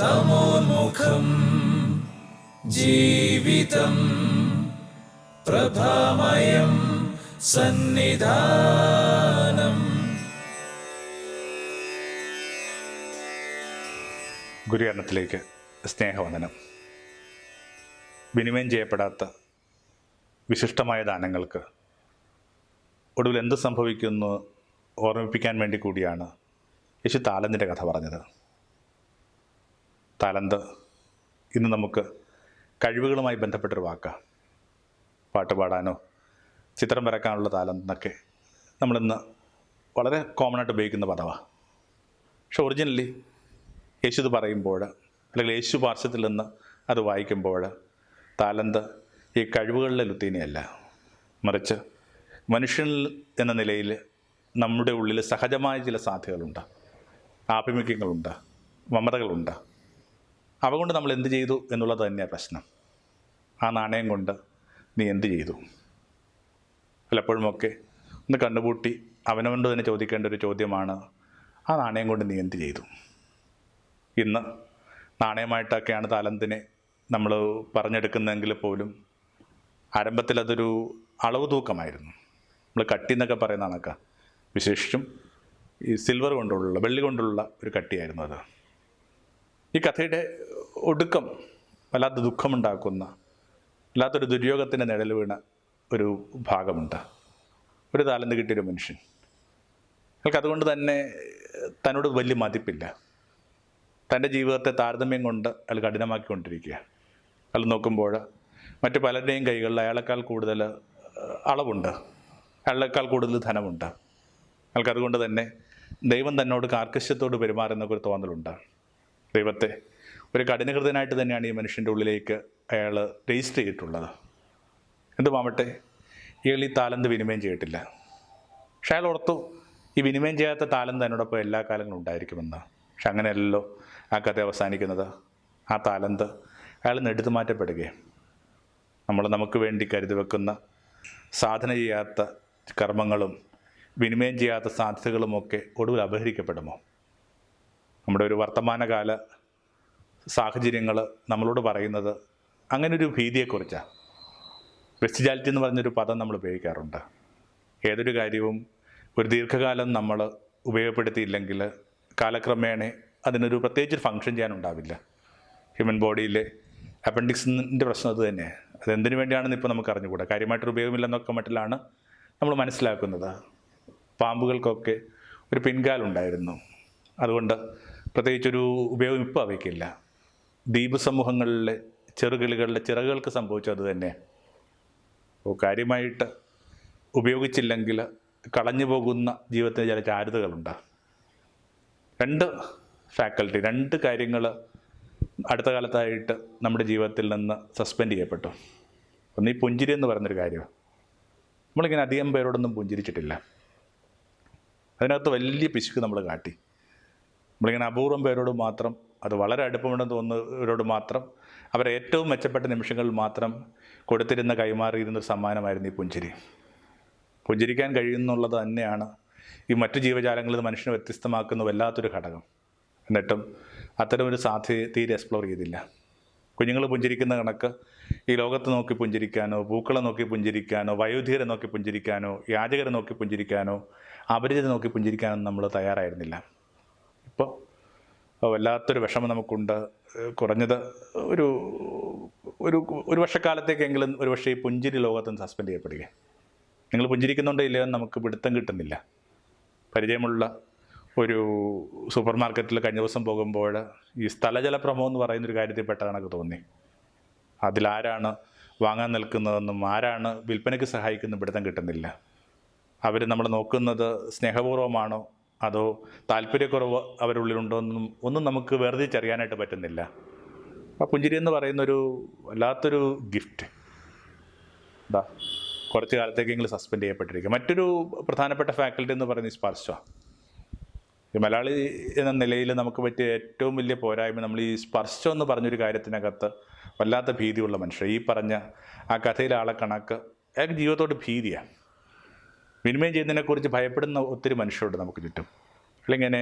തമോന്മുഖം ജീവിതം പ്രഭാമയം സന്നിധാനം. ഗുരുകരണത്തിലേക്ക് സ്നേഹവന്ദനം. വിനിമയം ചെയ്യപ്പെടാത്ത വിശിഷ്ടമായ ദാനങ്ങൾക്ക് ഒടുവിൽ എന്ത് സംഭവിക്കുന്നു ഓർമ്മിപ്പിക്കാൻ വേണ്ടി കൂടിയാണ് യേശു താലന്തിന്റെ കഥ പറഞ്ഞത്. താലന്ത്. ഇന്ന് നമുക്ക് കഴിവുകളുമായി ബന്ധപ്പെട്ടൊരു വാക്കാണ് പാട്ട് പാടാനോ ചിത്രം വരക്കാനുള്ള താലന്ത് എന്നൊക്കെ നമ്മളിന്ന് വളരെ കോമൺ ആയിട്ട് ഉപയോഗിക്കുന്ന പദമാണ് പക്ഷെ ഒറിജിനലി യേശു ഇത് പറയുമ്പോൾ അല്ലെങ്കിൽ യേശു പാർശ്വത്തിൽ നിന്ന് അത് വായിക്കുമ്പോൾ താലന്ത് ഈ കഴിവുകളിലെ ലുത്തീനയല്ല. മറിച്ച് മനുഷ്യൻ എന്ന നിലയിൽ നമ്മുടെ ഉള്ളിൽ സഹജമായ ചില സാധ്യതകളുണ്ട്. ആഭിമുഖ്യങ്ങളുണ്ട്. മമതകളുണ്ട്. അവ കൊണ്ട് നമ്മൾ എന്ത് ചെയ്തു എന്നുള്ളത് തന്നെയാണ് പ്രശ്നം. ആ നാണയം കൊണ്ട് നീ എന്ത് ചെയ്തു? പലപ്പോഴുമൊക്കെ ഒന്ന് കണ്ണുപൂട്ടി അവനവന്റെ തന്നെ ചോദിക്കേണ്ട ഒരു ചോദ്യമാണ് ആ നാണയം കൊണ്ട് നീ എന്ത് ചെയ്തു? ഇന്ന് നാണയമായിട്ടൊക്കെയാണ് താലന്തിനെ നമ്മൾ പറഞ്ഞെടുക്കുന്നതെങ്കിൽ പോലും ആരംഭത്തിൽ അതൊരു അളവ് തൂക്കമായിരുന്നു. നമ്മൾ കട്ടി എന്നൊക്കെ പറയുന്ന കണക്ക. വിശേഷിച്ചും ഈ സിൽവർ കൊണ്ടുള്ള വെള്ളി കൊണ്ടുള്ള ഒരു കട്ടിയായിരുന്നു അത്. ഈ കഥയുടെ ഒടുക്കം വല്ലാത്ത ദുഃഖമുണ്ടാക്കുന്ന വല്ലാത്തൊരു ദുര്യോഗത്തിന്റെ നിഴൽ വീണ ഒരു ഭാഗമുണ്ട്. ഒരു താലന്ത് കിട്ടിയൊരു മനുഷ്യൻ. അയാൾക്ക് അതുകൊണ്ട് തന്നെ തന്നോട് വലിയ മതിപ്പില്ല. തന്റെ ജീവിതത്തെ താരതമ്യം കൊണ്ട് അയാൾ കഠിനമാക്കിക്കൊണ്ടിരിക്കുക. അയാൾ നോക്കുമ്പോൾ മറ്റു പലരുടെയും കൈകളിൽ അയാളെക്കാൾ കൂടുതൽ അളവുണ്ട്. അയാളെക്കാൾ കൂടുതൽ ധനമുണ്ട്. അയാൾക്ക് അതുകൊണ്ട് തന്നെ ദൈവം തന്നോട് കാർക്കശ്യത്തോട് പെരുമാറുന്ന ഒരു തോന്നലുണ്ട്. ദൈവത്തെ ഒരു കഠിനഹൃദയനായിട്ട് തന്നെയാണ് ഈ മനുഷ്യന്റെ ഉള്ളിലേക്ക് അയാൾ രജിസ്റ്റർ ചെയ്തിട്ടുള്ളത്. എന്തുമാവട്ടെ ഇയാൾ ഈ താലന്ത് വിനിമയം ചെയ്തിട്ടില്ല. പക്ഷെ അയാൾ ഓർത്തു ഈ വിനിമയം ചെയ്യാത്ത താലന്ത് അതിനോടൊപ്പം എല്ലാ കാലങ്ങളും ഉണ്ടായിരിക്കുമെന്ന്. പക്ഷെ അങ്ങനെയല്ലല്ലോ ആ കഥ അവസാനിക്കുന്നത്. ആ താലന്ത് അയാൾ നെടുത്തു മാറ്റപ്പെടുകയും നമ്മൾ നമുക്ക് വേണ്ടി കരുതി വെക്കുന്ന സാധന ചെയ്യാത്ത കർമ്മങ്ങളും വിനിമയം ചെയ്യാത്ത സാധ്യതകളുമൊക്കെ ഒടുവിൽ അപഹരിക്കപ്പെടുമോ? നമ്മുടെ ഒരു വർത്തമാനകാല സാഹചര്യങ്ങൾ നമ്മളോട് പറയുന്നത് അങ്ങനെ ഒരു ഭീതിയെക്കുറിച്ചാണ് വെസ്റ്റിജാലിറ്റി എന്ന് പറഞ്ഞൊരു പദം നമ്മൾ ഉപയോഗിക്കാറുണ്ട്. ഏതൊരു കാര്യവും ഒരു ദീർഘകാലം നമ്മൾ ഉപയോഗപ്പെടുത്തിയില്ലെങ്കിൽ കാലക്രമേണ അതിനൊരു പ്രത്യേകിച്ച് ഫങ്ഷൻ ചെയ്യാനുണ്ടാവില്ല. ഹ്യൂമൻ ബോഡിയിലെ അപ്പൻഡിക്സിന്റെ പ്രശ്നം അത് തന്നെ അതെന്തിനു വേണ്ടിയാണെന്ന് ഇപ്പോൾ നമുക്ക് അറിഞ്ഞുകൂടാ. കാര്യമായിട്ടൊരു ഉപയോഗമില്ലെന്നൊക്കെ മട്ടിലാണ് നമ്മൾ മനസ്സിലാക്കുന്നത്. പാമ്പുകൾക്കൊക്കെ ഒരു പിൻകാലുണ്ടായിരുന്നു. അതുകൊണ്ട് പ്രത്യേകിച്ചൊരു ഉപയോഗം ഇപ്പോൾ അവയ്ക്കില്ല. ദ്വീപ് സമൂഹങ്ങളിലെ ചെറുകിളികളിലെ ചിറകുകൾക്ക് സംഭവിച്ചത് തന്നെ അപ്പോൾ കാര്യമായിട്ട് ഉപയോഗിച്ചില്ലെങ്കിൽ കളഞ്ഞു പോകുന്ന ജീവിതത്തിന് ചില ചാരുതകളുണ്ട്. രണ്ട് ഫാക്കൽറ്റി രണ്ട് കാര്യങ്ങൾ അടുത്ത കാലത്തായിട്ട് നമ്മുടെ ജീവിതത്തിൽ നിന്ന് സസ്പെൻഡ് ചെയ്യപ്പെട്ടു. ഒന്ന് ഈ പുഞ്ചിരി എന്ന് പറയുന്നൊരു കാര്യമാണ്. നമ്മളിങ്ങനെ അധികം പേരോടൊന്നും പുഞ്ചിരിച്ചിട്ടില്ല. അതിനകത്ത് വലിയ പിശുക്ക് നമ്മൾ കാട്ടി. നമ്മളിങ്ങനെ അപൂർവം പേരോട് മാത്രം അത് വളരെ അടുപ്പമുണ്ടെന്ന് തോന്നുന്നവരോട് മാത്രം അവരെ ഏറ്റവും മെച്ചപ്പെട്ട നിമിഷങ്ങളിൽ മാത്രം കൊടുത്തിരുന്ന കൈമാറിയിരുന്ന സമ്മാനമായിരുന്നു ഈ പുഞ്ചിരി. പുഞ്ചിരിക്കാൻ കഴിയുന്നുള്ളത് തന്നെയാണ് ഈ മറ്റു ജീവജാലങ്ങളിൽ മനുഷ്യനെ വ്യത്യസ്തമാക്കുന്ന വല്ലാത്തൊരു ഘടകം. എന്നിട്ടും അത്തരമൊരു സാധ്യത തീരെ എക്സ്പ്ലോർ ചെയ്തില്ല. കുഞ്ഞുങ്ങൾ പുഞ്ചിരിക്കുന്ന കണക്ക് ഈ ലോകത്ത് നോക്കി പുഞ്ചിരിക്കാനോ പൂക്കളെ നോക്കി പുഞ്ചിരിക്കാനോ വയോധികരെ നോക്കി പുഞ്ചിരിക്കാനോ യാചകരെ നോക്കി പുഞ്ചിരിക്കാനോ അപരിചിതരെ നോക്കി പുഞ്ചിരിക്കാനോ നമ്മൾ തയ്യാറായിരുന്നില്ല. ഇപ്പോൾ വല്ലാത്തൊരു വിഷമം നമുക്കുണ്ട്. കുറഞ്ഞത് ഒരു ഒരു ഒരു വർഷക്കാലത്തേക്കെങ്കിലും ഒരു പക്ഷേ ഈ പുഞ്ചിരി ലോകത്ത് നിന്ന് സസ്പെൻഡ് ചെയ്യപ്പെടുക നിങ്ങൾ പുഞ്ചിരിക്കുന്നുണ്ടോ ഇല്ലയോ നമുക്ക് പിടുത്തം കിട്ടുന്നില്ല. പരിചയമുള്ള ഒരു സൂപ്പർ മാർക്കറ്റിൽ കഴിഞ്ഞ ദിവസം പോകുമ്പോൾ ഈ സ്ഥലജല പ്രമോ എന്ന് പറയുന്നൊരു കാര്യത്തിൽ പെട്ടതാണ് കണക്ക് തോന്നി അതിലാരാണ് വാങ്ങാൻ നിൽക്കുന്നതെന്നും ആരാണ് വിൽപ്പനയ്ക്ക് സഹായിക്കുന്ന പിടുത്തം കിട്ടുന്നില്ല. അവർ നമ്മൾ നോക്കുന്നത് സ്നേഹപൂർവമാണോ അതോ താല്പര്യക്കുറവ് അവരുള്ളിലുണ്ടോ എന്നും ഒന്നും നമുക്ക് വേർതിരിച്ചറിയാനായിട്ട് പറ്റുന്നില്ല. ആ പുഞ്ചിരി എന്ന് പറയുന്നൊരു വല്ലാത്തൊരു ഗിഫ്റ്റ് എന്താ കുറച്ച് കാലത്തേക്കെങ്കിലും സസ്പെൻഡ് ചെയ്യപ്പെട്ടിരിക്കുക മറ്റൊരു പ്രധാനപ്പെട്ട ഫാക്കൽറ്റി എന്ന് പറയുന്നത് സ്പർശ. ഈ മലയാളി എന്ന നിലയിൽ നമുക്ക് പറ്റിയ ഏറ്റവും വലിയ പോരായ്മ നമ്മൾ ഈ സ്പർശം എന്ന് പറഞ്ഞൊരു കാര്യത്തിനകത്ത് വല്ലാത്ത ഭീതിയുള്ള മനുഷ്യർ. ഈ പറഞ്ഞ ആ കഥയിലെ ആളെ കണക്ക് അയാൾക്ക് ജീവിതത്തോട് ഭീതിയാണ് വിനിമയം ചെയ്യുന്നതിനെക്കുറിച്ച് ഭയപ്പെടുന്ന ഒത്തിരി മനുഷ്യരുണ്ട് നമുക്ക് ചുറ്റും. അല്ലെങ്കിൽ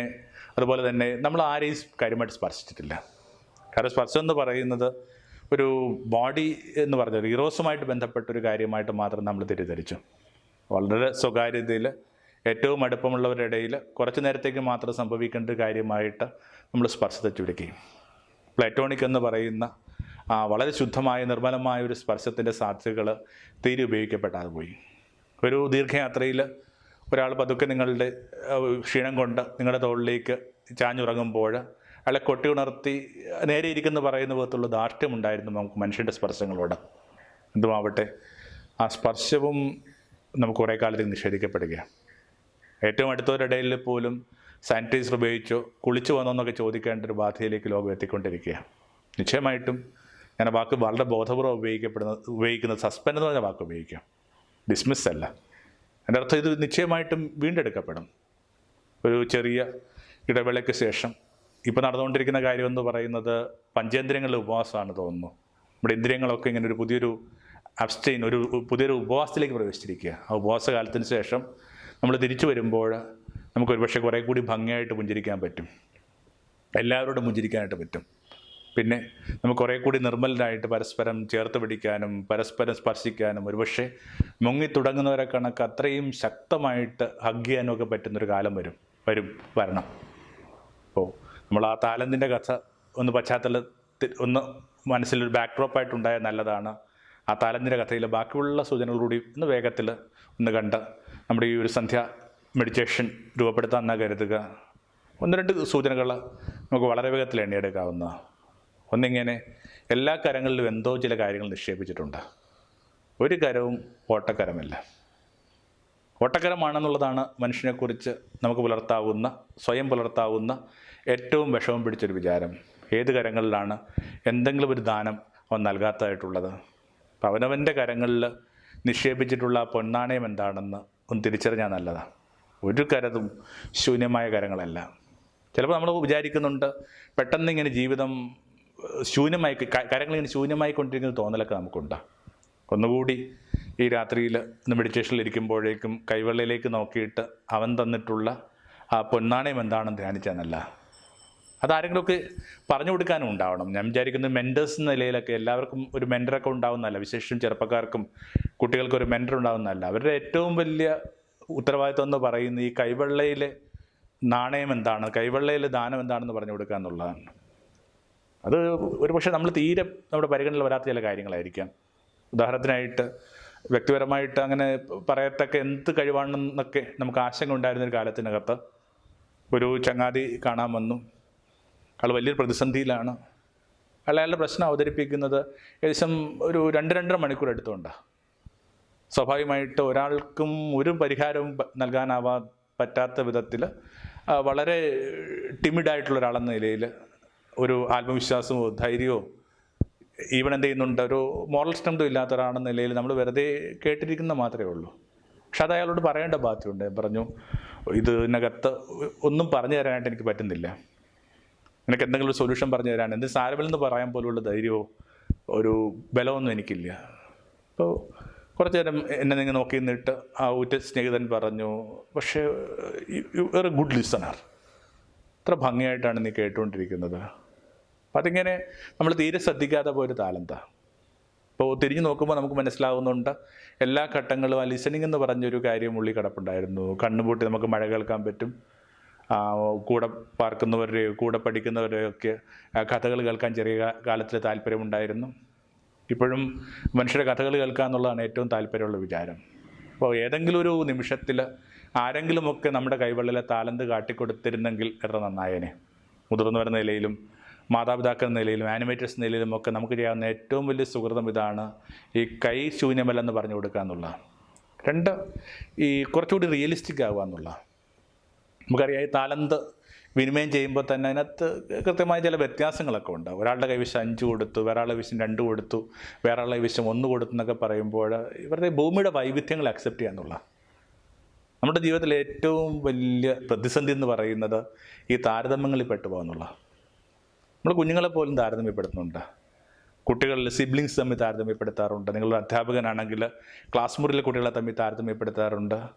അതുപോലെ തന്നെ നമ്മൾ ആരെയും കാര്യമായിട്ട് സ്പർശിച്ചിട്ടില്ല. കാരണം സ്പർശം എന്ന് പറയുന്നത് ഒരു ബോഡി എന്ന് പറഞ്ഞത് ഹീറോസുമായിട്ട് ബന്ധപ്പെട്ട ഒരു കാര്യമായിട്ട് മാത്രം നമ്മൾ തെറ്റിദ്ധരിച്ചു. വളരെ സ്വകാര്യതയിൽ ഏറ്റവും അടുപ്പമുള്ളവരുടെ ഇടയിൽ കുറച്ച് നേരത്തേക്ക് മാത്രം സംഭവിക്കേണ്ട ഒരു കാര്യമായിട്ട് നമ്മൾ സ്പർശത്തെ ചുരുക്കുകയും പ്ലാറ്റോണിക് എന്ന് പറയുന്ന വളരെ ശുദ്ധമായ നിർമ്മലമായ ഒരു സ്പർശത്തിന്റെ സാധ്യതകൾ തീരെ ഉപയോഗിക്കപ്പെടാതെ പോയി. ഒരു ദീർഘയാത്രയിൽ ഒരാൾ പതുക്കെ നിങ്ങളുടെ ക്ഷീണം കൊണ്ട് നിങ്ങളുടെ തോളിലേക്ക് ചാഞ്ഞുറങ്ങുമ്പോൾ അയാളെ കൊട്ടി ഉണർത്തി നേരെ ഇരിക്കുന്ന പറയുന്ന വിധത്തിലുള്ള ദാർഢ്യമുണ്ടായിരുന്നു നമുക്ക് മനുഷ്യന്റെ സ്പർശങ്ങളോട്. എന്തുമാവട്ടെ ആ സ്പർശവും നമുക്ക് കുറേ കാലത്തേക്ക് നിഷേധിക്കപ്പെടുകയാണ്. ഏറ്റവും അടുത്തവരിടയിൽ പോലും സാനിറ്റൈസർ ഉപയോഗിച്ചോ കുളിച്ചു വന്നോ എന്നൊക്കെ ചോദിക്കേണ്ട ഒരു ബാധയിലേക്ക് ലോകം എത്തിക്കൊണ്ടിരിക്കുകയാണ്. നിശ്ചയമായിട്ടും ഞാൻ വാക്ക് വളരെ ബോധപൂർവം ഉപയോഗിക്കപ്പെടുന്ന ഉപയോഗിക്കുന്നത് സസ്പെൻഡ് എന്ന് പറഞ്ഞ വാക്ക് ഉപയോഗിക്കാം. ഡിസ്മിസ് അല്ല. എന്റെ അർത്ഥം ഇത് നിശ്ചയമായിട്ടും വീണ്ടെടുക്കപ്പെടും. ഒരു ചെറിയ ഇടവേളയ്ക്ക് ശേഷം ഇപ്പോൾ നടന്നുകൊണ്ടിരിക്കുന്ന കാര്യം എന്ന് പറയുന്നത് പഞ്ചേന്ദ്രിയങ്ങളുടെ ഉപവാസമാണ് തോന്നുന്നു. നമ്മുടെ ഇന്ദ്രിയങ്ങളൊക്കെ ഇങ്ങനെ ഒരു പുതിയൊരു അബ്സ്റ്റെയിൻ ഒരു പുതിയൊരു ഉപവാസത്തിലേക്ക് പ്രവേശിച്ചിരിക്കുക. ആ ഉപവാസ കാലത്തിന് ശേഷം നമ്മൾ തിരിച്ചു വരുമ്പോൾ നമുക്ക് ഒരുപക്ഷെ കുറേ കൂടി ഭംഗിയായിട്ട് പുഞ്ചിരിക്കാൻ പറ്റും. എല്ലാവരോടും പുഞ്ചിരിക്കാനായിട്ട് പറ്റും. പിന്നെ നമുക്ക് കുറേ കൂടി നിർമ്മലരായിട്ട് പരസ്പരം ചേർത്ത് പിടിക്കാനും പരസ്പരം സ്പർശിക്കാനും ഒരുപക്ഷെ മുങ്ങി തുടങ്ങുന്നവരെ കണക്ക് അത്രയും ശക്തമായിട്ട് ഹഗ് ചെയ്യാനും ഒക്കെ പറ്റുന്നൊരു കാലം വരും വരും വരണം. അപ്പോൾ നമ്മൾ ആ താലന്തിന്റെ കഥ ഒന്ന് പശ്ചാത്തലത്തിൽ ഒന്ന് മനസ്സിലൊരു ബാക്ക് ഡ്രോപ്പായിട്ടുണ്ടായ നല്ലതാണ്. ആ താലന്തിന്റെ കഥയിലെ ബാക്കിയുള്ള സൂചനകളൂടി ഒന്ന് വേഗത്തിൽ ഒന്ന് കണ്ട് നമ്മുടെ ഈ ഒരു സന്ധ്യ മെഡിറ്റേഷൻ രൂപപ്പെടുത്താമെന്നാണ് കരുതുക? ഒന്ന് രണ്ട് സൂചനകൾ നമുക്ക് വളരെ വേഗത്തിൽ എണ്ണിയെടുക്കാവുന്ന ഒന്നിങ്ങനെ എല്ലാ കരങ്ങളിലും എന്തോ ചില കാര്യങ്ങൾ നിക്ഷേപിച്ചിട്ടുണ്ട്. ഒരു കരവും ഓട്ടക്കരമല്ല. ഓട്ടക്കരമാണെന്നുള്ളതാണ് മനുഷ്യനെക്കുറിച്ച് നമുക്ക് പുലർത്താവുന്ന സ്വയം പുലർത്താവുന്ന ഏറ്റവും വിഷമം പിടിച്ചൊരു വിചാരം. ഏത് കരങ്ങളിലാണ് എന്തെങ്കിലും ഒരു ദാനം അവൻ നൽകാത്തതായിട്ടുള്ളത്? അപ്പം അവനവന്റെ കരങ്ങളിൽ നിക്ഷേപിച്ചിട്ടുള്ള പൊന്നാണയം എന്താണെന്ന് ഒന്ന് തിരിച്ചറിഞ്ഞാൽ നല്ലതാണ് ഒരു കരതും ശൂന്യമായ കരങ്ങളല്ല. ചിലപ്പോൾ നമ്മൾ വിചാരിക്കുന്നുണ്ട് പെട്ടെന്ന് ഇങ്ങനെ ജീവിതം ശൂന്യമായി കരങ്ങളിങ്ങനെ ശൂന്യമായി കൊണ്ടിരിക്കുന്ന തോന്നലൊക്കെ നമുക്കുണ്ടാകും ഒന്നുകൂടി ഈ രാത്രിയിൽ ഇരിക്കുമ്പോഴേക്കും കൈവെള്ളയിലേക്ക് നോക്കിയിട്ട് അവൻ തന്നിട്ടുള്ള ആ പൊന്നാണയം എന്താണെന്ന് ധ്യാനിച്ചാന്നല്ല അതാരെങ്കിലുമൊക്കെ പറഞ്ഞു കൊടുക്കാനും ഉണ്ടാവണം. ഞാൻ വിചാരിക്കുന്ന മെന്റേഴ്സ് എന്ന നിലയിലൊക്കെ എല്ലാവർക്കും ഒരു മെന്ററൊക്കെ ഉണ്ടാവുന്നതല്ല. വിശേഷം ചെറുപ്പക്കാർക്കും കുട്ടികൾക്കും ഒരു മെന്റർ ഉണ്ടാവുന്നതല്ല. അവരുടെ ഏറ്റവും വലിയ ഉത്തരവാദിത്വം എന്ന് പറയുന്ന ഈ കൈവെള്ളയിലെ നാണയം എന്താണ് കൈവെള്ളയിലെ ദാനം എന്താണെന്ന് പറഞ്ഞു കൊടുക്കുക എന്നുള്ളതാണ് അത് ഒരുപക്ഷെ നമ്മൾ തീരെ നമ്മുടെ പരിഗണനയിൽ വരാത്ത ചില കാര്യങ്ങളായിരിക്കാം. ഉദാഹരണത്തിനായിട്ട് വ്യക്തിപരമായിട്ട് അങ്ങനെ പറയത്തക്ക എന്ത് കഴിവാണെന്നൊക്കെ നമുക്ക് ആശങ്ക ഉണ്ടായിരുന്ന ഒരു കാലത്തിനകത്ത് ഒരു ചങ്ങാതി കാണാൻ വന്നു. അയാൾ വലിയൊരു പ്രതിസന്ധിയിലാണ്. അയാളുടെ പ്രശ്നം അവതരിപ്പിക്കുന്നത് ഏകദേശം ഒരു രണ്ട് രണ്ടര മണിക്കൂർ എടുത്തുകൊണ്ടാണ് സ്വാഭാവികമായിട്ട് ഒരാൾക്കും ഒരു പരിഹാരവും നൽകാനാവാ പറ്റാത്ത വിധത്തിൽ വളരെ ടിമിഡായിട്ടുള്ള ഒരാളെന്ന നിലയിൽ ഒരു ആത്മവിശ്വാസമോ ധൈര്യമോ ഈവൻ എന്ത് ചെയ്യുന്നുണ്ട്? ഒരു മോറൽ സ്ട്രെങ്തും ഇല്ലാത്ത ഒരാളെന്ന നിലയിൽ നമ്മൾ വെറുതെ കേട്ടിരിക്കുന്ന മാത്രമേ ഉള്ളൂ. പക്ഷെ അത് അയാളോട് പറയേണ്ട ബാധ്യതയുണ്ട്. പറഞ്ഞു ഇത് ഇതിനകത്ത് ഒന്നും പറഞ്ഞു തരാനായിട്ട് എനിക്ക് പറ്റുന്നില്ല. നിനക്ക് എന്തെങ്കിലും ഒരു സൊല്യൂഷൻ പറഞ്ഞു തരാൻ എന്ത് സാരമില്ലെന്ന് പറയാൻ പോലുള്ള ധൈര്യമോ ഒരു ബലമൊന്നും എനിക്കില്ല. അപ്പോൾ കുറച്ച് നേരം എന്നെ നിങ്ങൾ നോക്കി നിന്നിട്ട് ആ ഉറ്റ സ്നേഹിതൻ പറഞ്ഞു പക്ഷേ എ ഗുഡ് ലിസണർ ഇത്ര ഭംഗിയായിട്ടാണ് നീ കേട്ടുകൊണ്ടിരിക്കുന്നത്. അപ്പം അതിങ്ങനെ നമ്മൾ തീരെ ശ്രദ്ധിക്കാതെ പോയൊരു താലന്താണ് അപ്പോൾ തിരിഞ്ഞു നോക്കുമ്പോൾ നമുക്ക് മനസ്സിലാവുന്നുണ്ട്. എല്ലാ ഘട്ടങ്ങളും ആ ലിസണിങ് എന്ന് പറഞ്ഞൊരു കാര്യം ഉള്ളി കിടപ്പുണ്ടായിരുന്നു. കണ്ണുപൂട്ടി നമുക്ക് മഴ കേൾക്കാൻ പറ്റും. കൂടെ പാർക്കുന്നവരുടെയോ കൂടെ പഠിക്കുന്നവരെയൊക്കെ കഥകൾ കേൾക്കാൻ ചെറിയ കാലത്തിൽ താല്പര്യമുണ്ടായിരുന്നു. ഇപ്പോഴും മനുഷ്യരുടെ കഥകൾ കേൾക്കുക എന്നുള്ളതാണ് ഏറ്റവും താല്പര്യമുള്ള വിചാരം. അപ്പോൾ ഏതെങ്കിലും ഒരു നിമിഷത്തിൽ ആരെങ്കിലുമൊക്കെ നമ്മുടെ കൈവെള്ളിലെ താലന്ത് കാട്ടിക്കൊടുത്തിരുന്നെങ്കിൽ എത്ര നന്നായേനെ. മുതിർന്നു വരുന്ന നിലയിലും മാതാപിതാക്കൾ നിലയിലും ആനിമേറ്റേഴ്സ് നിലയിലും ഒക്കെ നമുക്ക് ചെയ്യാവുന്ന ഏറ്റവും വലിയ സുഹൃതം ഇതാണ് ഈ കൈ ശൂന്യമല്ലെന്ന് പറഞ്ഞു കൊടുക്കുക എന്നുള്ള. രണ്ട് ഈ കുറച്ചുകൂടി റിയലിസ്റ്റിക് ആവുക എന്നുള്ള. നമുക്കറിയാം ഈ താലന്ത് വിനിമയം ചെയ്യുമ്പോൾ തന്നെ അതിനകത്ത് കൃത്യമായ ചില വ്യത്യാസങ്ങളൊക്കെ ഉണ്ട് ഒരാളുടെ കൈവശം അഞ്ച് കൊടുത്തു വേറൊരാളുടെ കൈവശം രണ്ട് കൊടുത്തു വേറൊരാളുടെ കൈവശം ഒന്ന് കൊടുത്തു എന്നൊക്കെ പറയുമ്പോൾ ഇവരുടെ ഭൂമിയുടെ വൈവിധ്യങ്ങൾ അക്സെപ്റ്റ് ചെയ്യുക എന്നുള്ള. നമ്മുടെ ജീവിതത്തിലെ ഏറ്റവും വലിയ പ്രതിസന്ധി എന്ന് പറയുന്നത് ഈ താരതമ്യങ്ങളിൽ പെട്ടുപോകുന്നുള്ള നമ്മൾ കുഞ്ഞുങ്ങളെ പോലും താരതമ്യപ്പെടുത്തുന്നുണ്ട്. കുട്ടികളിൽ സിബ്ലിങ്സ് തമ്മിൽ താരതമ്യപ്പെടുത്താറുണ്ട്. നിങ്ങളൊരു അധ്യാപകനാണെങ്കിൽ ക്ലാസ് മുറിയിലെ കുട്ടികളെ തമ്മിൽ താരതമ്യപ്പെടുത്താറുണ്ട്.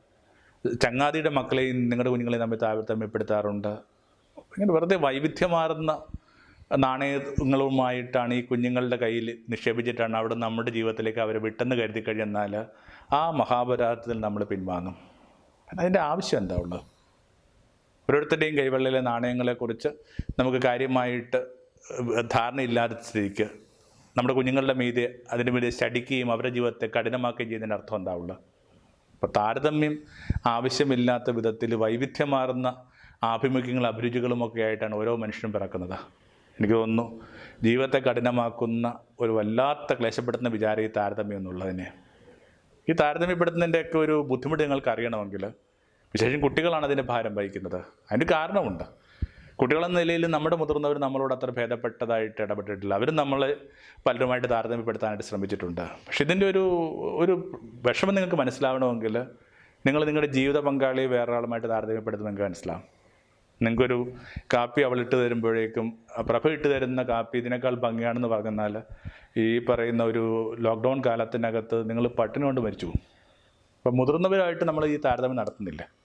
ചങ്ങാതിയുടെ മക്കളെയും നിങ്ങളുടെ കുഞ്ഞുങ്ങളെയും തമ്മിൽ താരതമ്യപ്പെടുത്താറുണ്ട്. ഇങ്ങനെ വെറുതെ വൈവിധ്യമാർന്ന നാണയങ്ങളുമായിട്ടാണ് ഈ കുഞ്ഞുങ്ങളുടെ കയ്യിൽ നിക്ഷേപിച്ചിട്ടാണ് അവിടെ നമ്മുടെ ജീവിതത്തിലേക്ക് അവരെ വിട്ടെന്ന് കരുതി കഴിഞ്ഞാൽ ആ മഹാപരാധത്തിൽ നമ്മൾ പിൻവാങ്ങും. അതിന്റെ ആവശ്യം എന്താ ഉള്ളത്? ഓരോരുത്തരുടെയും കൈവെള്ളിലെ നാണയങ്ങളെക്കുറിച്ച് നമുക്ക് കാര്യമായിട്ട് ധാരണയില്ലാത്ത സ്ഥിതിക്ക് നമ്മുടെ കുഞ്ഞുങ്ങളുടെ മീതെ അതിന് മീതെ ശടിക്കുകയും അവരുടെ ജീവിതത്തെ കഠിനമാക്കുകയും ചെയ്യുന്നതിന്റെ അർത്ഥം എന്താ അപ്പോൾ താരതമ്യം ആവശ്യമില്ലാത്ത വിധത്തിൽ വൈവിധ്യമാർന്ന ആഭിമുഖ്യങ്ങളും അഭിരുചികളുമൊക്കെ ആയിട്ടാണ് ഓരോ മനുഷ്യനും പിറക്കുന്നത്. എനിക്ക് തോന്നുന്നു ജീവിതത്തെ കഠിനമാക്കുന്ന ഒരു വല്ലാത്ത ക്ലേശപ്പെടുത്തുന്ന വിചാരം ഈ താരതമ്യം എന്നുള്ളതിനെ. ഈ താരതമ്യപ്പെടുത്തുന്നതിന്റെയൊക്കെ ഒരു ബുദ്ധിമുട്ട് നിങ്ങൾക്ക് അറിയണമെങ്കിൽ വിശേഷം കുട്ടികളാണ് അതിന്റെ ഭാരം വഹിക്കുന്നത്. അതിന് കാരണമുണ്ട്. കുട്ടികളെന്ന നിലയിൽ നമ്മുടെ മുതിർന്നവർ നമ്മളോട് അത്ര ഭേദപ്പെട്ടതായിട്ട് ഇടപെട്ടിട്ടില്ല. അവരും നമ്മൾ പലരുമായിട്ട് താരതമ്യപ്പെടുത്താനായിട്ട് ശ്രമിച്ചിട്ടുണ്ട്. പക്ഷെ ഇതിന്റെ ഒരു ഒരു വിഷമം നിങ്ങൾക്ക് മനസ്സിലാവണമെങ്കിൽ നിങ്ങൾ നിങ്ങളുടെ ജീവിത പങ്കാളിയെ വേറൊരാളുമായിട്ട് താരതമ്യപ്പെടുത്തുമ്പോൾ നിങ്ങൾക്ക് മനസ്സിലാവും. നിങ്ങൾക്കൊരു കാപ്പി അവൾ ഇട്ട് തരുമ്പോഴേക്കും പ്രഭ ഇട്ട് തരുന്ന കാപ്പി ഇതിനേക്കാൾ ഭംഗിയാണെന്ന് പറഞ്ഞാൽ ഈ പറയുന്ന ഒരു ലോക്ക്ഡൗൺ കാലത്തിനകത്ത് നിങ്ങൾ പട്ടിണി കൊണ്ട് മരിച്ചു പോകും. അപ്പം മുതിർന്നവരായിട്ട് നമ്മൾ ഈ താരതമ്യം നടത്തുന്നില്ല.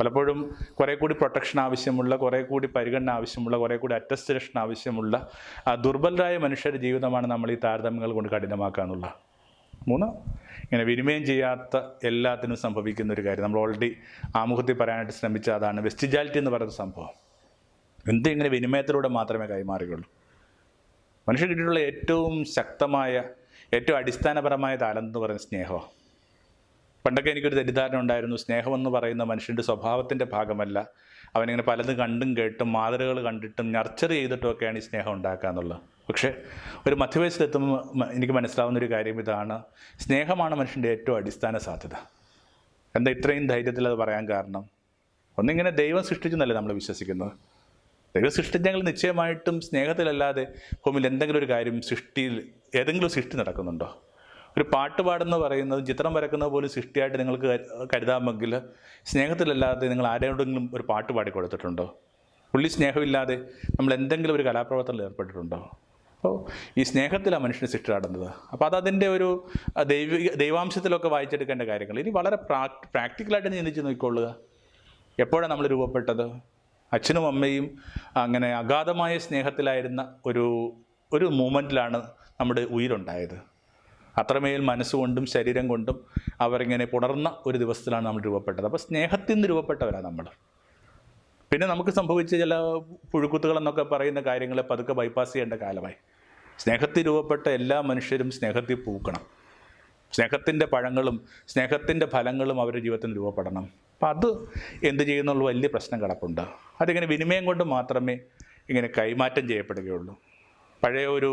പലപ്പോഴും കുറേ കൂടി പ്രൊട്ടക്ഷൻ ആവശ്യമുള്ള കുറേ കൂടി പരിഗണന ആവശ്യമുള്ള കുറേ കൂടി അറ്റസ്റ്റേഷൻ ആവശ്യമുള്ള ദുർബലരായ മനുഷ്യരുടെ ജീവിതമാണ് നമ്മൾ ഈ താരതമ്യങ്ങൾ കൊണ്ട് കഠിനമാക്കുക എന്നുള്ള മൂന്ന് ഇങ്ങനെ വിനിമയം ചെയ്യാത്ത എല്ലാത്തിനും സംഭവിക്കുന്ന ഒരു കാര്യം. നമ്മൾ ഓൾറെഡി ആമുഖത്തിൽ പറയാനായിട്ട് ശ്രമിച്ച അതാണ് വെസ്റ്റിജാലിറ്റി എന്ന് പറയുന്ന സംഭവം. എന്ത് ഇങ്ങനെ വിനിമയത്തിലൂടെ മാത്രമേ കൈമാറുകയുള്ളൂ? മനുഷ്യർ കിട്ടിയിട്ടുള്ള ഏറ്റവും ശക്തമായ ഏറ്റവും അടിസ്ഥാനപരമായ താലം എന്ന് പറയുന്ന സ്നേഹമാണ് പണ്ടൊക്കെ എനിക്കൊരു തെറ്റിദ്ധാരണ ഉണ്ടായിരുന്നു സ്നേഹമെന്ന് പറയുന്ന മനുഷ്യന്റെ സ്വഭാവത്തിന്റെ ഭാഗമല്ല. അവനിങ്ങനെ പലതും കണ്ടും കേട്ടും മാതൃകൾ കണ്ടിട്ടും നർച്ചർ ചെയ്തിട്ടുമൊക്കെയാണ് ഈ സ്നേഹം ഉണ്ടാക്കുക എന്നുള്ളത്. പക്ഷേ ഒരു മധ്യവയസ്സിലെത്തുമ്പോൾ എനിക്ക് മനസ്സിലാവുന്ന ഒരു കാര്യം ഇതാണ്. സ്നേഹമാണ് മനുഷ്യന്റെ ഏറ്റവും അടിസ്ഥാന സാധ്യത. എന്താ ഇത്രയും ധൈര്യത്തിൽ അത് പറയാൻ കാരണം? ഒന്നിങ്ങനെ ദൈവം സൃഷ്ടിച്ചെന്നല്ലേ നമ്മൾ വിശ്വസിക്കുന്നത്? ദൈവം സൃഷ്ടിച്ചെങ്കിൽ നിശ്ചയമായിട്ടും സ്നേഹത്തിലല്ലാതെ ഭൂമിയിൽ എന്തെങ്കിലും ഒരു കാര്യം സൃഷ്ടിയിൽ ഏതെങ്കിലും സൃഷ്ടി നടക്കുന്നുണ്ടോ? ഒരു പാട്ട് പാടുന്ന പറയുന്നത് ചിത്രം വരക്കുന്നത് പോലും സൃഷ്ടിയായിട്ട് നിങ്ങൾക്ക് കരുതാമെങ്കിൽ സ്നേഹത്തിലല്ലാതെ നിങ്ങൾ ആരോടെങ്കിലും ഒരു പാട്ട് പാടി കൊടുത്തിട്ടുണ്ടോ? പുള്ളി സ്നേഹമില്ലാതെ നമ്മൾ എന്തെങ്കിലും ഒരു കലാപ്രവർത്തനത്തിൽ ഏർപ്പെട്ടിട്ടുണ്ടോ? അപ്പോൾ ഈ സ്നേഹത്തിലാണ് മനുഷ്യന് സൃഷ്ടി നടന്നത്. അപ്പോൾ അത് ഒരു ദൈവിക ദൈവാംശത്തിലൊക്കെ വായിച്ചെടുക്കേണ്ട കാര്യങ്ങൾ. ഇനി വളരെ പ്രാക് പ്രാക്ടിക്കലായിട്ട് ചിന്തിച്ച് നോക്കിക്കൊള്ളുക. എപ്പോഴാണ് നമ്മൾ രൂപപ്പെട്ടത്? അച്ഛനും അമ്മയും അങ്ങനെ അഗാധമായ സ്നേഹത്തിലായിരുന്ന ഒരു ഒരു മൂമെന്റിലാണ് നമ്മുടെ ഉயிருണ്ടായത് അത്രമേൽ മനസ്സുകൊണ്ടും ശരീരം കൊണ്ടും അവരിങ്ങനെ പുണർന്ന ഒരു ദിവസത്തിലാണ് നമ്മൾ രൂപപ്പെട്ടത്. അപ്പോൾ സ്നേഹത്തിൽ നിന്ന് രൂപപ്പെട്ടവരാണ് നമ്മൾ. പിന്നെ നമുക്ക് സംഭവിച്ച ചില പുഴുക്കുത്തുകളെന്നൊക്കെ പറയുന്ന കാര്യങ്ങളെ പതുക്കെ ബൈപ്പാസ് ചെയ്യേണ്ട കാലമായി. സ്നേഹത്തിൽ രൂപപ്പെട്ട എല്ലാ മനുഷ്യരും സ്നേഹത്തിൽ പൂക്കണം. സ്നേഹത്തിന്റെ പഴങ്ങളും സ്നേഹത്തിന്റെ ഫലങ്ങളും അവരുടെ ജീവിതത്തിൽ രൂപപ്പെടണം. അപ്പം അത് എന്ത് ചെയ്യുന്നുള്ള വലിയ പ്രശ്നം കിടപ്പുണ്ട്. അതിങ്ങനെ വിനിമയം കൊണ്ട് മാത്രമേ ഇങ്ങനെ കൈമാറ്റം ചെയ്യപ്പെടുകയുള്ളൂ. പഴയ ഒരു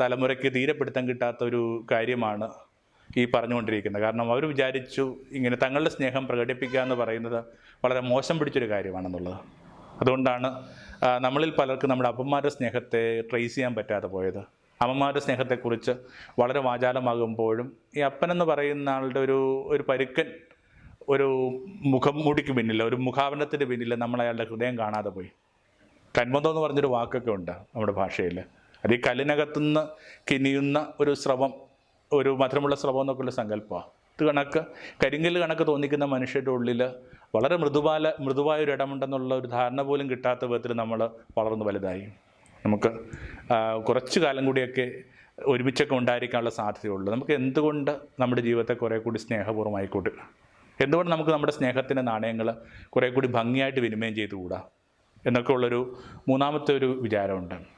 തലമുറയ്ക്ക് തീരെ കിട്ടാത്ത ഒരു കാര്യമാണ് ഈ പറഞ്ഞുകൊണ്ടിരിക്കുന്നത്. കാരണം അവർ വിചാരിച്ചു ഇങ്ങനെ തങ്ങളുടെ സ്നേഹം പ്രകടിപ്പിക്കുക എന്ന് പറയുന്നത് വളരെ മോശം പിടിച്ചൊരു കാര്യമാണെന്നുള്ളത്. അതുകൊണ്ടാണ് നമ്മളിൽ പലർക്കും നമ്മുടെ അപ്പന്മാരുടെ സ്നേഹത്തെ ട്രേസ് ചെയ്യാൻ പറ്റാതെ പോയത്. അമ്മമാരുടെ സ്നേഹത്തെക്കുറിച്ച് വളരെ വാചാലമാകുമ്പോഴും ഈ അപ്പനെന്ന് പറയുന്ന ആളുടെ ഒരു ഒരു പരുക്കൻ ഒരു മുഖം മൂടിക്ക് പിന്നിൽ ഒരു മുഖാവരണത്തിന് പിന്നിൽ നമ്മൾ അയാളുടെ ഹൃദയം കാണാതെ പോയി. കന്മന്തം എന്ന് പറഞ്ഞൊരു വാക്കൊക്കെ ഉണ്ട് നമ്മുടെ ഭാഷയിൽ അത് ഈ കല്ലിനകത്തുനിന്ന് കിനിയുന്ന ഒരു സ്രവം ഒരു മധുരമുള്ള സ്രവം എന്നൊക്കെയുള്ള സങ്കല്പമാണ് ഇത് കണക്ക് കരിങ്കൽ കണക്ക് തോന്നിക്കുന്ന മനുഷ്യരുടെ ഉള്ളിൽ വളരെ മൃദുവാല മൃദുവായ ഒരു ഇടമുണ്ടെന്നുള്ള ഒരു ധാരണ പോലും കിട്ടാത്ത വിധത്തിൽ നമ്മൾ വളർന്നു വലുതായി. നമുക്ക് കുറച്ച് കാലം കൂടിയൊക്കെ ഒരുമിച്ചൊക്കെ ഉണ്ടായിരിക്കാനുള്ള സാധ്യതയുള്ളൂ. നമുക്ക് എന്തുകൊണ്ട് നമ്മുടെ ജീവിതത്തെ കുറേ കൂടി സ്നേഹപൂർവമായി കൂട്ടുക എന്തുകൊണ്ട് നമുക്ക് നമ്മുടെ സ്നേഹത്തിന്റെ നാണയങ്ങൾ കുറേ കൂടി ഭംഗിയായിട്ട് വിനിമയം ചെയ്തുകൂടാ? എന്നൊക്കെ ഉള്ളൊരു മൂന്നാമത്തെ ഒരു വിചാരമുണ്ട്.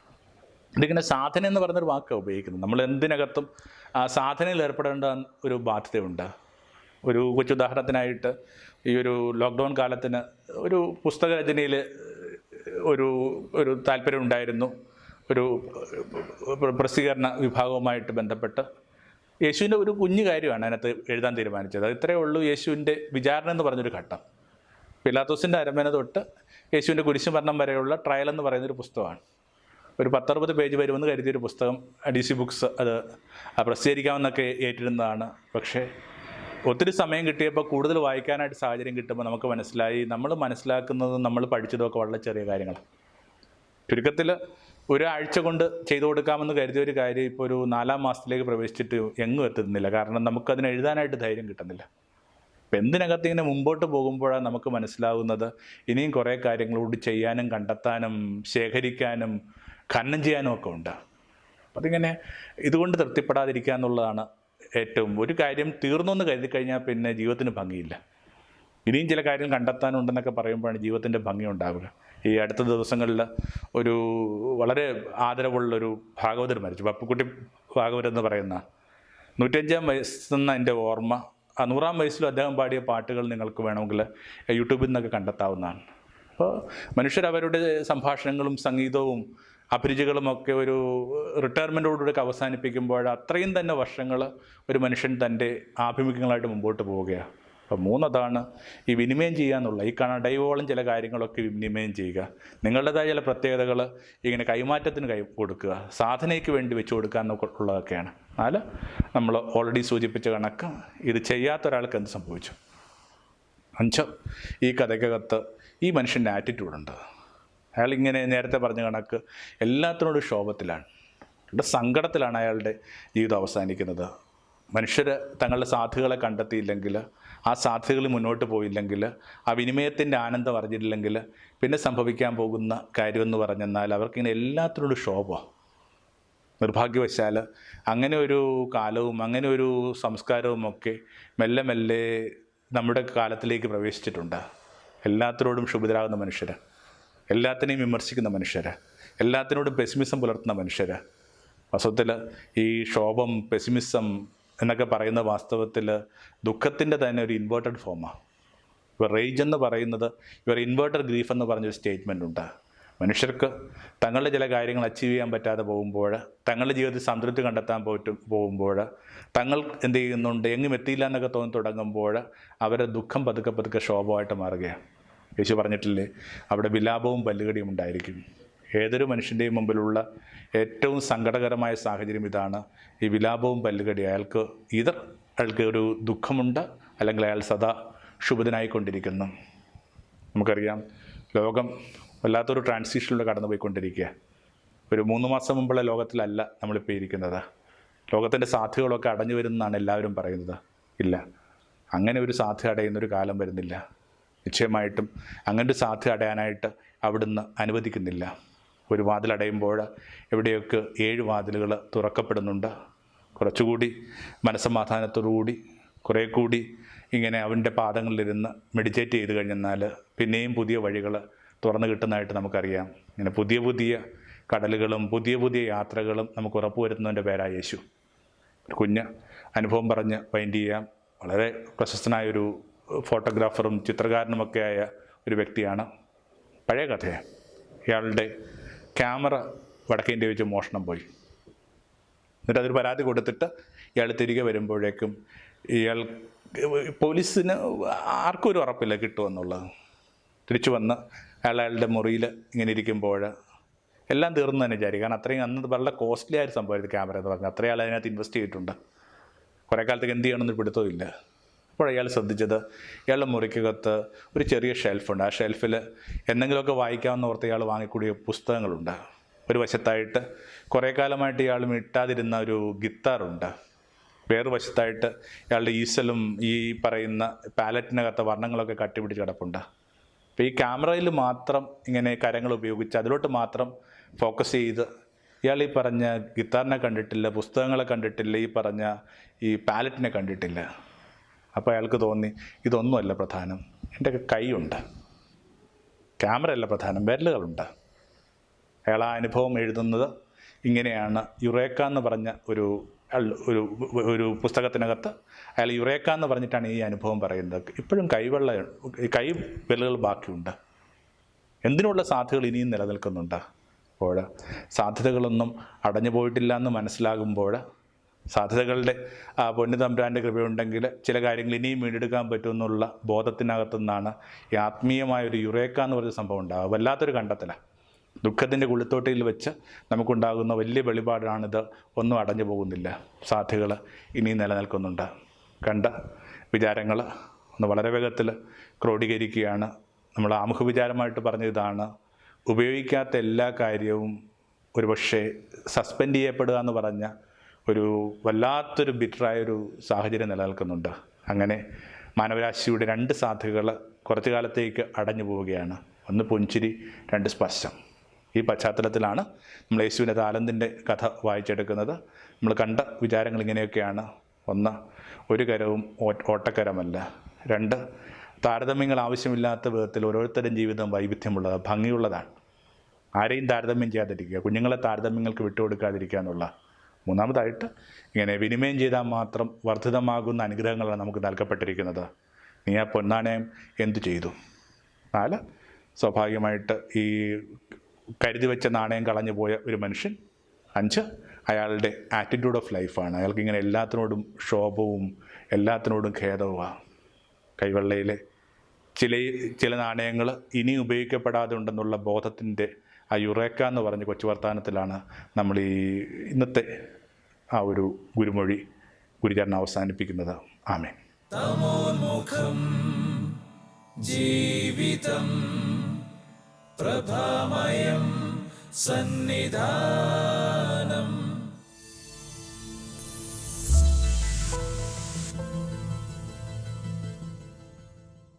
ഇതിങ്ങനെ സാധന എന്ന് പറഞ്ഞൊരു വാക്കാണ് ഉപയോഗിക്കുന്നത്. നമ്മൾ എന്തിനകത്തും ആ സാധനയിൽ ഏർപ്പെടേണ്ട ഒരു ബാധ്യതയുണ്ട്. ഒരു കൊച്ചുദാഹരണത്തിനായിട്ട് ഈ ഒരു ലോക്ക്ഡൗൺ കാലത്തിന് ഒരു പുസ്തക രചനയിൽ ഒരു ഒരു താല്പര്യം ഉണ്ടായിരുന്നു. ഒരു പ്ര- പ്രസിദ്ധീകരണ വിഭാഗവുമായിട്ട് ബന്ധപ്പെട്ട് യേശുവിന്റെ ഒരു കുഞ്ഞു കാര്യമാണ് അതിനകത്ത് എഴുതാൻ തീരുമാനിച്ചത്. അത് ഇത്രയേ ഉള്ളൂ യേശുവിന്റെ വിചാരണ എന്ന് പറഞ്ഞൊരു ഘട്ടം. പിലാത്തോസിന്റെ അരമന തൊട്ട് യേശുവിന്റെ കുരിശുമരണം വരെയുള്ള ട്രയൽ എന്ന് പറയുന്നൊരു പുസ്തകമാണ്. ഒരു പത്തറുപത് പേജ് വരുമെന്ന് കരുതിയൊരു പുസ്തകം ഡി സി ബുക്സ് അത് പ്രസിദ്ധീകരിക്കാമെന്നൊക്കെ ഏറ്റിരുന്നതാണ്. പക്ഷേ ഒത്തിരി സമയം കിട്ടിയപ്പോൾ കൂടുതൽ വായിക്കാനായിട്ട് സാഹചര്യം കിട്ടുമ്പോൾ നമുക്ക് മനസ്സിലായി നമ്മൾ മനസ്സിലാക്കുന്നതും നമ്മൾ പഠിച്ചതുമൊക്കെ വളരെ ചെറിയ കാര്യങ്ങളാണ്. ചുരുക്കത്തിൽ ഒരാഴ്ച കൊണ്ട് ചെയ്തു കൊടുക്കാമെന്ന് കരുതിയ ഒരു കാര്യം ഇപ്പോൾ ഒരു നാലാം മാസത്തിലേക്ക് പ്രവേശിച്ചിട്ട് എങ്ങും എത്തുന്നില്ല. കാരണം നമുക്കതിന് എഴുതാനായിട്ട് ധൈര്യം കിട്ടുന്നില്ല. അപ്പം എന്തിനകത്ത് ഇങ്ങനെ മുമ്പോട്ട് പോകുമ്പോഴാണ് നമുക്ക് മനസ്സിലാവുന്നത് ഇനിയും കുറേ കാര്യങ്ങളോട് ചെയ്യാനും കണ്ടെത്താനും ശേഖരിക്കാനും ഖനനം ചെയ്യാനും ഒക്കെ ഉണ്ട്. അപ്പം അതിങ്ങനെ ഇതുകൊണ്ട് തൃപ്തിപ്പെടാതിരിക്കുക എന്നുള്ളതാണ് ഏറ്റവും ഒരു കാര്യം തീർന്നു എന്ന് കരുതി കഴിഞ്ഞാൽ പിന്നെ ജീവിതത്തിന് ഭംഗിയില്ല. ഇനിയും ചില കാര്യങ്ങൾ കണ്ടെത്താനുണ്ടെന്നൊക്കെ പറയുമ്പോഴാണ് ജീവിതത്തിന്റെ ഭംഗി ഉണ്ടാവുക. ഈ അടുത്ത ദിവസങ്ങളിൽ ഒരു വളരെ ആദരവുള്ളൊരു ഭാഗവതർ മരിച്ചു. പപ്പുക്കുട്ടി ഭാഗവതർ എന്ന് പറയുന്ന നൂറ്റഞ്ചാം വയസ്സെന്ന എന്റെ ഓർമ്മ ആ നൂറാം വയസ്സിലും അദ്ദേഹം പാടിയ പാട്ടുകൾ നിങ്ങൾക്ക് വേണമെങ്കിൽ യൂട്യൂബിൽ നിന്നൊക്കെ കണ്ടെത്താവുന്നതാണ്. അപ്പോൾ മനുഷ്യർ അവരുടെ സംഭാഷണങ്ങളും സംഗീതവും അഭിരുചികളും ഒക്കെ ഒരു റിട്ടയർമെന്റോടുകൂടി അവസാനിപ്പിക്കുമ്പോൾ അത്രയും തന്നെ വർഷങ്ങൾ ഒരു മനുഷ്യൻ തന്റെ ആഭിമുഖ്യങ്ങളായിട്ട് മുമ്പോട്ട് പോവുകയാണ് അപ്പോൾ മൂന്നതാണ് ഈ വിനിമയം ചെയ്യുക ഈ ഈ ഡൈവോളം ചില കാര്യങ്ങളൊക്കെ വിനിമയം ചെയ്യുക. നിങ്ങളുടേതായ ചില പ്രത്യേകതകൾ ഇങ്ങനെ കൈമാറ്റത്തിന് കൈ കൊടുക്കുക. സാധനയ്ക്ക് വേണ്ടി വെച്ച് കൊടുക്കുക എന്നൊക്കെ ഉള്ളതൊക്കെയാണ്. എന്നാൽ നമ്മൾ ഓൾറെഡി സൂചിപ്പിച്ച കണക്ക് ഇത് ചെയ്യാത്ത ഒരാൾക്ക് എന്ത് സംഭവിച്ചു? അഞ്ച് ഈ കഥയ്ക്കകത്ത് ഈ മനുഷ്യന്റെ ആറ്റിറ്റ്യൂഡുണ്ട് അയാൾ ഇങ്ങനെ നേരത്തെ പറഞ്ഞ കണക്ക് എല്ലാത്തിനോടും ക്ഷോഭത്തിലാണ്. അയാളുടെ സങ്കടത്തിലാണ് അയാളുടെ ജീവിതം അവസാനിക്കുന്നത്. മനുഷ്യർ തങ്ങളുടെ സാധ്യതകളെ കണ്ടെത്തിയില്ലെങ്കിൽ ആ സാധ്യതകൾ മുന്നോട്ട് പോയില്ലെങ്കിൽ ആ വിനിമയത്തിന്റെ ആനന്ദം അറിഞ്ഞിട്ടില്ലെങ്കിൽ പിന്നെ സംഭവിക്കാൻ പോകുന്ന കാര്യമെന്ന് പറഞ്ഞെന്നാൽ അവർക്കിങ്ങനെ എല്ലാത്തിനോടും ക്ഷോഭമാണ് നിർഭാഗ്യവശാൽ അങ്ങനെ ഒരു കാലവും അങ്ങനെ ഒരു സംസ്കാരവും ഒക്കെ മെല്ലെ മെല്ലെ നമ്മുടെ കാലത്തിലേക്ക് പ്രവേശിച്ചിട്ടുണ്ട്. എല്ലാത്തിനോടും ക്ഷുഭിതരാകുന്ന മനുഷ്യർ എല്ലാത്തിനെയും വിമർശിക്കുന്ന മനുഷ്യർ എല്ലാത്തിനോടും പെസിമിസം പുലർത്തുന്ന മനുഷ്യർ വാസ്തവത്തിൽ ഈ ക്ഷോഭം പെസിമിസം എന്നൊക്കെ പറയുന്ന വാസ്തവത്തിൽ ദുഃഖത്തിന്റെ തന്നെ ഒരു ഇൻവേർട്ടഡ് ഫോമാണ് ഇപ്പോൾ റേജ് എന്ന് പറയുന്നത് ഇവർ ഇൻവേർട്ടർ ഗ്രീഫ് എന്ന് പറഞ്ഞൊരു സ്റ്റേറ്റ്മെന്റ് ഉണ്ട്. മനുഷ്യർക്ക് തങ്ങളുടെ ചില കാര്യങ്ങൾ അച്ചീവ് ചെയ്യാൻ പറ്റാതെ പോകുമ്പോൾ തങ്ങളുടെ ജീവിതത്തിൽ സംതൃപ്തി കണ്ടെത്താൻ പോയിട്ട് പോകുമ്പോൾ തങ്ങൾ എന്ത് ചെയ്യുന്നുണ്ട് എങ്ങും എത്തിയില്ല എന്നൊക്കെ തോന്നി തുടങ്ങുമ്പോൾ അവരുടെ ദുഃഖം പതുക്കെ പതുക്കെ ക്ഷോഭമായിട്ട് മാറുകയാണ് യേശു പറഞ്ഞിട്ടില്ലേ? അവിടെ വിലാപവും പല്ലുകടിയും ഉണ്ടായിരിക്കും. ഏതൊരു മനുഷ്യന്റെയും മുമ്പിലുള്ള ഏറ്റവും സങ്കടകരമായ സാഹചര്യം ഇതാണ് ഈ വിലാപവും പല്ലുകടി. അയാൾക്ക് ഇതർ അയാൾക്ക് ഒരു ദുഃഖമുണ്ട് അല്ലെങ്കിൽ അയാൾ സദാ ക്ഷുഭിതനായിക്കൊണ്ടിരിക്കുന്നു നമുക്കറിയാം ലോകം വല്ലാത്തൊരു ട്രാൻസിഷനിലൂടെ കടന്നു പോയിക്കൊണ്ടിരിക്കുക ഒരു മൂന്ന് മാസം മുമ്പുള്ള ലോകത്തിലല്ല നമ്മളിപ്പോൾ ഇരിക്കുന്നത്. ലോകത്തിന്റെ സാധ്യതകളൊക്കെ അടഞ്ഞു വരുന്നതാണ് എല്ലാവരും പറയുന്നത്. ഇല്ല അങ്ങനെ ഒരു സാധ്യത അടയുന്നൊരു കാലം വരുന്നില്ല. നിശ്ചയമായിട്ടും അങ്ങനെ ഒരു സാധ്യത അടയാനായിട്ട് അവിടുന്ന് അനുവദിക്കുന്നില്ല. ഒരു വാതിൽ അടയുമ്പോൾ എവിടെയൊക്കെ ഏഴ് വാതിലുകൾ തുറക്കപ്പെടുന്നുണ്ട്. കുറച്ചുകൂടി മനസ്സമാധാനത്തോടുകൂടി കുറേ കൂടി ഇങ്ങനെ അവന്റെ പാദങ്ങളിലിരുന്ന് മെഡിറ്റേറ്റ് ചെയ്ത് കഴിഞ്ഞെന്നാൽ പിന്നെയും പുതിയ വഴികൾ തുറന്നു കിട്ടുന്നതായിട്ട് നമുക്കറിയാം. ഇങ്ങനെ പുതിയ പുതിയ കടലുകളും പുതിയ പുതിയ യാത്രകളും നമുക്ക് ഉറപ്പുവരുത്തുന്നതിന്റെ പേരായ യേശു. ഒരു കുഞ്ഞ് അനുഭവം പറഞ്ഞ് വൈൻഡ് ചെയ്യാം. വളരെ പ്രശസ്തനായൊരു ഫോട്ടോഗ്രാഫറും ചിത്രകാരനുമൊക്കെ ആയ ഒരു വ്യക്തിയാണ്. പഴയ കഥയെ. ഇയാളുടെ ക്യാമറ വടക്കേ ഇന്ത്യ വെച്ച് മോഷണം പോയി. എന്നിട്ട് അതൊരു പരാതി കൊടുത്തിട്ട് ഇയാൾ തിരികെ വരുമ്പോഴേക്കും ഇയാൾ പോലീസിന് ആർക്കും ഒരു ഉറപ്പില്ല കിട്ടുമെന്നുള്ളത് തിരിച്ചു വന്ന് അയാൾ അയാളുടെ മുറിയിൽ ഇങ്ങനെ ഇരിക്കുമ്പോൾ എല്ലാം തീർന്നു തന്നെ വിചാരിക്കും. കാരണം അത്രയും അന്ന് വളരെ കോസ്റ്റ്ലി ആയൊരു സംഭവമായിരുന്നു ക്യാമറ എന്ന് പറഞ്ഞാൽ. അത്രയും ആൾ അതിനകത്ത് ഇൻവെസ്റ്റ് ചെയ്തിട്ടുണ്ട്. കുറേ കാലത്തേക്ക് എന്ത് ചെയ്യണമെന്ന് പിടുത്തമില്ല അപ്പോൾ അയാൾ ശ്രദ്ധിച്ചത്? ഇയാളുടെ മുറിക്കകത്ത് ഒരു ചെറിയ ഷെൽഫുണ്ട്. ആ ഷെൽഫിൽ എന്തെങ്കിലുമൊക്കെ വായിക്കാമെന്ന് ഓർത്ത് ഇയാൾ വാങ്ങിക്കൂടിയ പുസ്തകങ്ങളുണ്ട്. ഒരു വശത്തായിട്ട് കുറേ കാലമായിട്ട് ഇയാൾ മിട്ടാതിരുന്ന ഒരു ഗിത്താറുണ്ട്. വേറൊരു വശത്തായിട്ട് ഇയാളുടെ ഈസലും ഈ പറയുന്ന പാലറ്റിനകത്തെ വർണങ്ങളൊക്കെ കട്ടിപിടിച്ച് കിടപ്പുണ്ട്. അപ്പോൾ ഈ ക്യാമറയിൽ മാത്രം ഇങ്ങനെ കരങ്ങൾ ഉപയോഗിച്ച് അതിലോട്ട് മാത്രം ഫോക്കസ് ചെയ്ത് ഇയാൾ ഈ പറഞ്ഞ ഗിത്താറിനെ കണ്ടിട്ടില്ല പുസ്തകങ്ങളെ കണ്ടിട്ടില്ല ഈ പറഞ്ഞ ഈ പാലറ്റിനെ കണ്ടിട്ടില്ല. അപ്പോൾ അയാൾക്ക് തോന്നി ഇതൊന്നുമല്ല പ്രധാനം. എന്റെ കൈയുണ്ട് ക്യാമറ അല്ല പ്രധാനം വിരലുകളുണ്ട്. അയാൾ ആ അനുഭവം എഴുതുന്നത് ഇങ്ങനെയാണ്. യുറേക്ക എന്ന് പറഞ്ഞ ഒരു ഒരു ഒരു പുസ്തകത്തിനകത്ത് അയാൾ യുറേക്ക എന്ന് പറഞ്ഞിട്ടാണ് ഈ അനുഭവം പറയുന്നത്. ഇപ്പോഴും കൈവെള്ള കൈ വിരലുകൾ ബാക്കിയുണ്ട്. എന്തിനുള്ള സാധ്യതകൾ ഇനിയും നിലനിൽക്കുന്നുണ്ട്? അപ്പോൾ സാധ്യതകളൊന്നും അടഞ്ഞു പോയിട്ടില്ല എന്ന് മനസ്സിലാകുമ്പോൾ സാധ്യതകളുടെ ആ പൊന്നു തമ്പുരാന്റെ കൃപയുണ്ടെങ്കിൽ ചില കാര്യങ്ങൾ ഇനിയും വീണ്ടെടുക്കാൻ പറ്റുമെന്നുള്ള ബോധത്തിനകത്തു നിന്നാണ് ഈ ആത്മീയമായ ഒരു യുറേക്ക എന്ന് പറഞ്ഞ സംഭവം ഉണ്ടാകുക വല്ലാത്തൊരു കണ്ടെത്തലാണ് ദുഃഖത്തിന്റെ കുളിത്തോട്ടയിൽ വെച്ച് നമുക്കുണ്ടാകുന്ന വലിയ വെളിപാടാണിത്. ഒന്നും അടഞ്ഞു പോകുന്നില്ല. സാധ്യതകൾ ഇനിയും നിലനിൽക്കുന്നുണ്ട്. കണ്ട വിചാരങ്ങൾ ഒന്ന് വളരെ വേഗത്തിൽ ക്രോഡീകരിക്കുകയാണ്. നമ്മൾ ആമുഖ വിചാരമായിട്ട് പറഞ്ഞ ഇതാണ് ഉപയോഗിക്കാത്ത എല്ലാ കാര്യവും ഒരുപക്ഷെ സസ്പെൻഡ് ചെയ്യപ്പെടുക എന്ന് പറഞ്ഞ ഒരു വല്ലാത്തൊരു ബിറ്ററായൊരു സാഹചര്യം നിലനിൽക്കുന്നുണ്ട്. അങ്ങനെ മാനവരാശിയുടെ രണ്ട് സാധ്യതകൾ കുറച്ചു കാലത്തേക്ക് അടഞ്ഞു പോവുകയാണ്. ഒന്ന് പുഞ്ചിരി രണ്ട് സ്പർശം. ഈ പശ്ചാത്തലത്തിലാണ് നമ്മൾ യേശുവിന്റെ താലന്തിന്റെ കഥ വായിച്ചെടുക്കുന്നത്. നമ്മൾ കണ്ട വിചാരങ്ങൾ ഇങ്ങനെയൊക്കെയാണ്. ഒന്ന് ഒരു കരവും ഓട്ടക്കരമല്ല. രണ്ട് താരതമ്യങ്ങൾ ആവശ്യമില്ലാത്ത വിധത്തിൽ ഓരോരുത്തരും ജീവിതം വൈവിധ്യമുള്ളതാണ് ഭംഗിയുള്ളതാണ്. ആരെയും താരതമ്യം ചെയ്യാതിരിക്കുക കുഞ്ഞുങ്ങളെ താരതമ്യങ്ങൾക്ക് വിട്ടുകൊടുക്കാതിരിക്കുക എന്നുള്ള മൂന്നാമതായിട്ട് ഇങ്ങനെ വിനിമയം ചെയ്താൽ മാത്രം വർദ്ധിതമാകുന്ന അനുഗ്രഹങ്ങളാണ് നമുക്ക് നൽകപ്പെട്ടിരിക്കുന്നത്. നീ ആ പൊന്നാണയം എന്തു ചെയ്തു? നാല് സ്വാഭാവികമായിട്ട് ഈ കരുതി വെച്ച നാണയം കളഞ്ഞു പോയ ഒരു മനുഷ്യൻ. അഞ്ച് അയാളുടെ ആറ്റിറ്റ്യൂഡ് ഓഫ് ലൈഫാണ് അയാൾക്ക് ഇങ്ങനെ എല്ലാത്തിനോടും ക്ഷോഭവും എല്ലാത്തിനോടും ഖേദവുമാണ്. കൈവെള്ളയിലെ ചില ചില നാണയങ്ങൾ ഇനി ഉപയോഗിക്കപ്പെടാതെ ഉണ്ടെന്നുള്ള ബോധത്തിന്റെ ആ യുറേക്ക എന്ന് പറഞ്ഞ കൊച്ചു വർത്തമാനത്തിലാണ് നമ്മൾ ഈ ഇന്നത്തെ ആ ഒരു ഗുരുമൊഴി ഗുരുചരണം അവസാനിപ്പിക്കുന്നത്. ആമേൻ. തമോന്മുഖം ജീവിതം പ്രഭാമയം സന്നിധാനം